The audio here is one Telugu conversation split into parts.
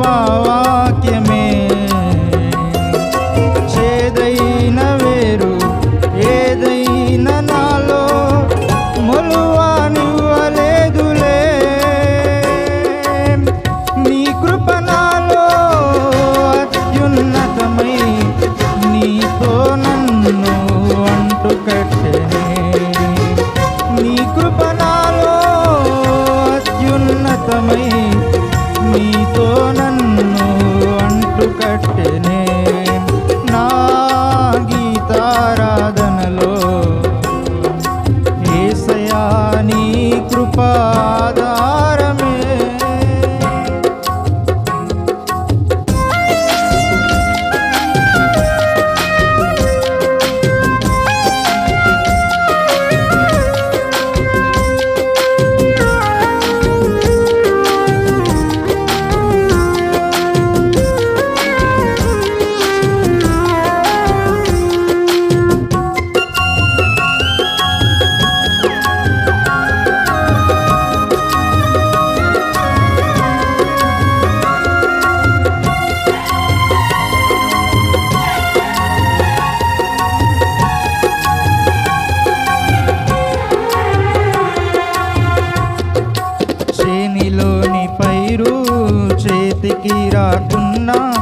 পাওয়া ने చేతికి రాకున్నా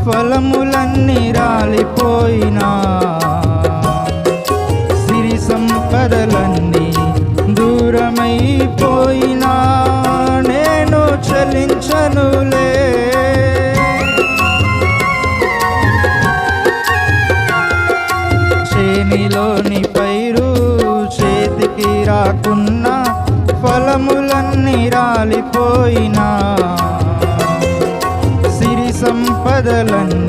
ఫలములన్నీ రాలిపోయినా. సిరి సంపదలన్నీ దూరమైపోయినా. నేను చలించనులే. చేనిలోని పైరు చేతికి రాకున్నా ఫలములన్నీ రాలిపోయినా. adelante.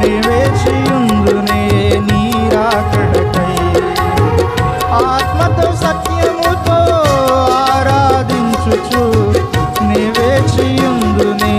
నివేశియుందునే నీరాకడకై ఆత్మతో సత్యముతో ఆరాధించుచు నివేశియుందునే